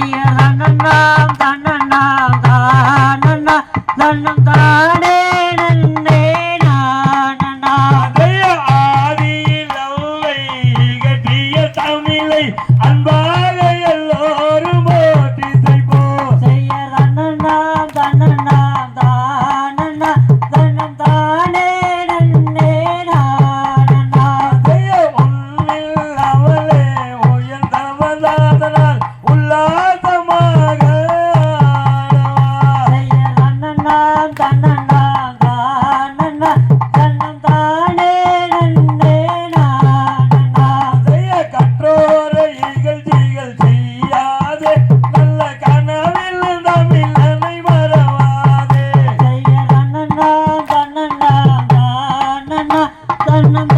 ஒழிக்கவா செய்ய தன்னண்ணாம் தன்னண்ணாம் தன்னம் 啦啦。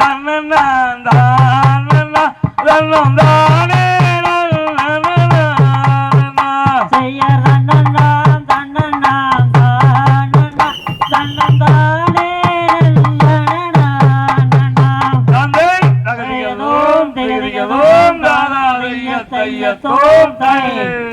தான்